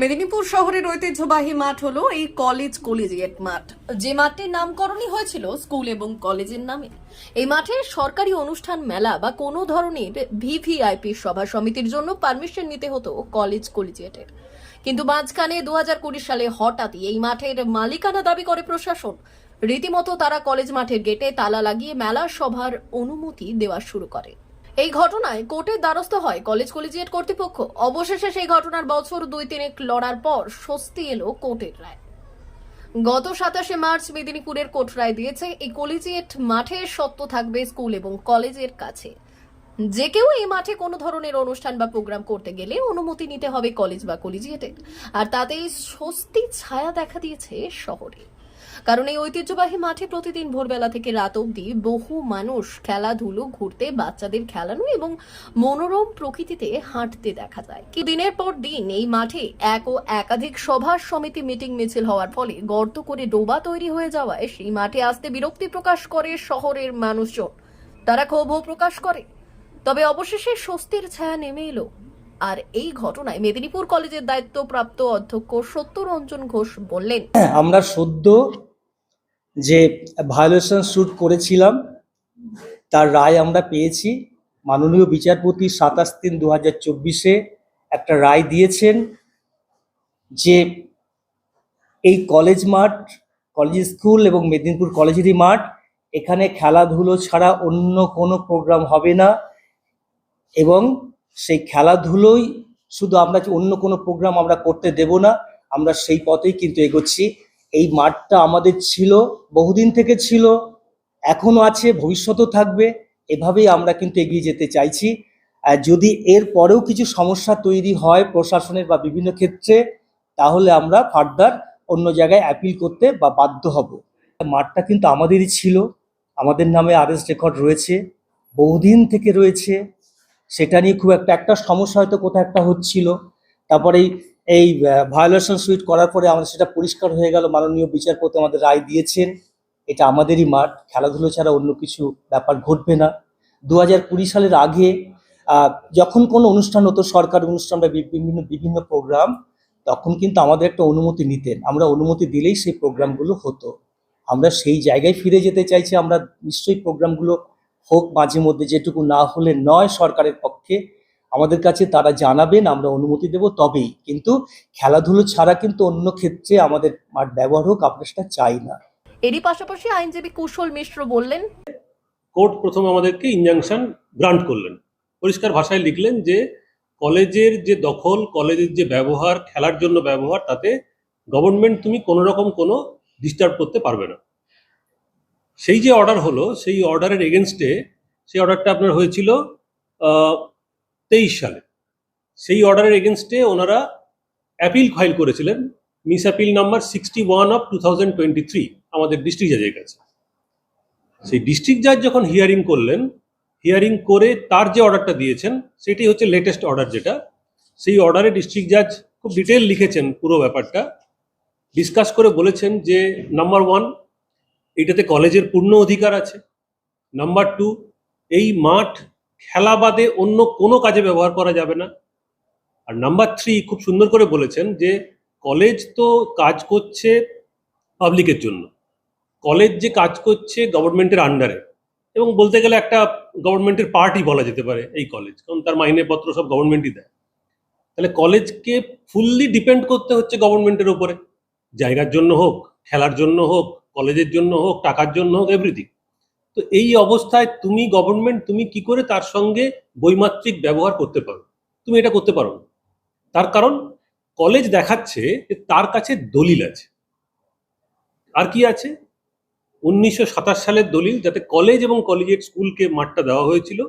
মেদিনীপুর শহরের ঐতিহ্যবাহী মাঠ হলো এই কলেজ কলেজিয়েট মাঠ। যে মাঠটির নামকরণই হয়েছিল স্কুল এবং কলেজের নামে। এই মাঠে সরকারি অনুষ্ঠান, মেলা বা কোনো ধরনের ভিভিআইপি সভা সমিতির জন্য পারমিশন নিতে হতো কলেজ কলেজিয়েটের। কিন্তু মাঝখানে দু হাজার কুড়ি সালে হঠাৎই এই মাঠের মালিকানা দাবি করে প্রশাসন। রীতিমতো তারা কলেজ মাঠের গেটে তালা লাগিয়ে মেলা সভার অনুমতি দেওয়া শুরু করে। এই ঘটনায় কোর্টের দ্বারস্থ হয় কলেজ কলেজিয়েট কর্তৃপক্ষ। অবশেষে সেই ঘটনার বছর দুই তিনেক লড়ার পর স্বস্তি এলো কোর্টের রায়। গত সাতাশে মার্চ মেদিনীপুরের কোর্ট রায় দিয়েছে, এই কলেজিয়েট মাঠে সত্য থাকবে স্কুল এবং কলেজের কাছে। যে কেউ এই মাঠে কোনো ধরনের অনুষ্ঠান বা প্রোগ্রাম করতে গেলে অনুমতি নিতে হবে কলেজ বা কলেজিয়েটের। আর তাতেই স্বস্তি ছায়া দেখা দিয়েছে শহরে। কারণ এই ঐতিহ্যবাহী মাঠে প্রতিদিন ভোরবেলা থেকে রাত অবধি বহু মানুষ খেলাধুলো ঘুরতে বাচ্চাদের খেলানো এবং মনোরম প্রকৃতিতে হাঁটতে দেখা যায়। কি দিনের পর দিন এই মাঠে এক ও একাধিক সভা সমিতি মিটিং মিছিল হওয়ার ফলে গর্ত করে ডোবা তৈরি হয়ে যাওয়ায় সেই মাঠে আসতে বিরক্তি প্রকাশ করে শহরের মানুষজন। তারা ক্ষোভও প্রকাশ করে। তবে অবশেষে স্বস্তির ছায়া নেমে এলো। আর এই ঘটনায় মেদিনীপুর কলেজের দায়িত্বপ্রাপ্ত অধ্যক্ষ সত্যরঞ্জন ঘোষ বললেন হ্যাঁ, আমরা সদ্য যে ভায়োলেশন শ্যুট করেছিলাম, তার রায় আমরা পেয়েছি। মাননীয় বিচারপতি সাতাশ তিন দু হাজার চব্বিশে একটা রায় দিয়েছেন যে এই কলেজ মাঠ কলেজ স্কুল এবং মেদিনীপুর কলেজেরই মাঠ, এখানে খেলাধুলো ছাড়া অন্য কোনো প্রোগ্রাম হবে না এবং সেই খেলাধুলোই শুধু আমরা, অন্য কোনো প্রোগ্রাম আমরা করতে দেব না, আমরা সেই পথেই কিন্তু এগোচ্ছি। এই মাঠটা আমাদের ছিল, বহুদিন থেকে ছিল, এখনও আছে, ভবিষ্যতেও থাকবে, এভাবেই আমরা কিন্তু এগিয়ে যেতে চাইছি। যদি এর পরেও কিছু সমস্যা তৈরি হয় প্রশাসনের বা বিভিন্ন ক্ষেত্রে, তাহলে আমরা ফার্দার অন্য জায়গায় অ্যাপিল করতে বা বাধ্য হব। মাঠটা কিন্তু আমাদেরই ছিল, আমাদের নামে আরএস রেকর্ড রয়েছে, বহুদিন থেকে রয়েছে, সেটা নিয়ে খুব একটা একটা সমস্যা হয়তো কোথাও একটা হচ্ছিল। তারপরে এই এই ভায়োলেশন সুইট করার পরে আমাদের সেটা পরিষ্কার হয়ে গেল। মাননীয় বিচারপতি আমাদের রায় দিয়েছেন। এটা আমাদেরই মাঠ। খেলাধুলো ছাড়া অন্য কিছু ব্যাপার ঘটবে না। দু হাজার কুড়ি সালের আগে যখন কোনো অনুষ্ঠান হতো, সরকার অনুষ্ঠান বা বিভিন্ন বিভিন্ন প্রোগ্রাম তখন কিন্তু আমাদের একটা অনুমতি নিতেন। আমরা অনুমতি দিলেই সেই প্রোগ্রামগুলো হতো। আমরা সেই জায়গায় ফিরে যেতে চাইছি। আমরা নিশ্চয়ই প্রোগ্রামগুলো হোক মাঝে মধ্যে যেটুকু না হলে নয় সরকারের পক্ষে আমাদের কাছে তারা জানাবেন আমরা অনুমতি দেব তবেই। কিন্তু খেলাধুলো ছাড়া কিন্তু অন্য ক্ষেত্রে আমাদের মাঠ ব্যবহার হোক আমরা সেটা চাই না। এরই পাশাপাশি আইনজীবী কুশল মিশ্র বললেন কোর্ট প্রথম আমাদেরকে ইনজাংশন গ্রান্ট করলেন। পরিষ্কার ভাষায় লিখলেন যে কলেজের যে দখল কলেজের যে ব্যবহার খেলার জন্য ব্যবহার তাতে গভর্নমেন্ট তুমি কোনো রকম কোনো ডিস্টার্ব করতে পারবে না। সেই যে অর্ডার হলো সেই অর্ডারের এগেনস্টে সেই অর্ডারটা আপনার হয়েছিল তেইশ সালে। সেই অর্ডারের এগেনস্টে ওনারা অ্যাপিল ফাইল করেছিলেন miss appeal number sixty one of two thousand twenty three আমাদের ডিস্ট্রিক্ট জাজের কাছে। সেই ডিস্ট্রিক্ট জাজ যখন হিয়ারিং করলেন হিয়ারিং করে তার যে অর্ডারটা দিয়েছেন, সেটি হচ্ছে লেটেস্ট অর্ডার যেটা। সেই অর্ডারে ডিস্ট্রিক্ট জাজ খুব ডিটেল লিখেছেন পুরো ব্যাপারটা। ডিসকাস করে বলেছেন যে নাম্বার ওয়ান এটাতে কলেজের পূর্ণ অধিকার আছে। নাম্বার টু এই মাঠ খেলা বাদে অন্য কোনো কাজে ব্যবহার করা যাবে না। আর নাম্বার থ্রি খুব সুন্দর করে বলেছেন যে কলেজ তো কাজ করছে পাবলিকের জন্য। কলেজ যে কাজ করছে গভর্নমেন্টের আন্ডারে এবং বলতে গেলে একটা গভর্নমেন্টের পার্টি বলা যেতে পারে এই কলেজ কারণ তার মাইনেপত্র সব গভর্নমেন্টই দেয়। তাহলে কলেজকে ফুললি ডিপেন্ড করতে হচ্ছে গভর্নমেন্টের উপরে। জায়গার জন্য হোক, খেলার জন্য হোক কলেজের জন্য হোক, টাকার জন্য হোক এভরিথিং তো এই অবস্থায় তুমি গভর্নমেন্ট তুমি কি করে তার সঙ্গে বৈমাত্রিক ব্যবহার করতে পারো? তুমি এটা করতে পারো না। তার কারণ কলেজ দেখাচ্ছে যে তার কাছে দলিল আছে। আর কি আছে? উনিশশো সাতাশ সালের দলিল, যাতে কলেজ এবং কলেজিয়েট স্কুলকে মাঠটা দেওয়া হয়েছিল।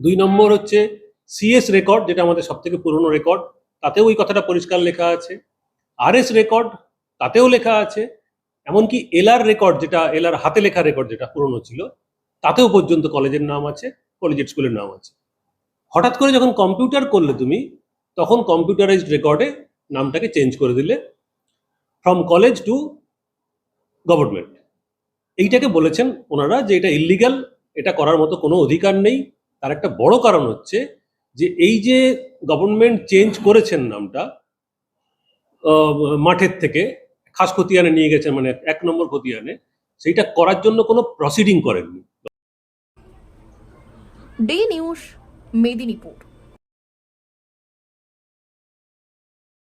দুই নম্বর হচ্ছে সিএস রেকর্ড যেটা আমাদের সব থেকে পুরনো রেকর্ড তাতেও ওই কথাটা পরিষ্কার লেখা আছে। আরএস রেকর্ড তাতেও লেখা আছে। এমনকি এলআর রেকর্ড যেটা, এলআর হাতে লেখা রেকর্ড যেটা পুরনো ছিল, তাতেও পর্যন্ত কলেজের নাম আছে কলেজিয়েট স্কুলের নাম আছে। হঠাৎ করে যখন কম্পিউটার করলে তুমি, তখন কম্পিউটারাইজড রেকর্ডে নামটাকে চেঞ্জ করে দিলে ফ্রম কলেজ টু গভর্নমেন্ট এইটাকে বলেছেন ওনারা যে এটা ইলিগাল এটা করার মতো কোনো অধিকার নেই। তার একটা বড় কারণ হচ্ছে যে এই যে গভর্নমেন্ট চেঞ্জ করেছেন নামটা মাঠের থেকে খাস খতিয়ানে নিয়ে গেছেন মানে এক নম্বর খতিয়ানে, সেইটা করার জন্য কোনো প্রসিডিং করেননি। Day news, Medinipur.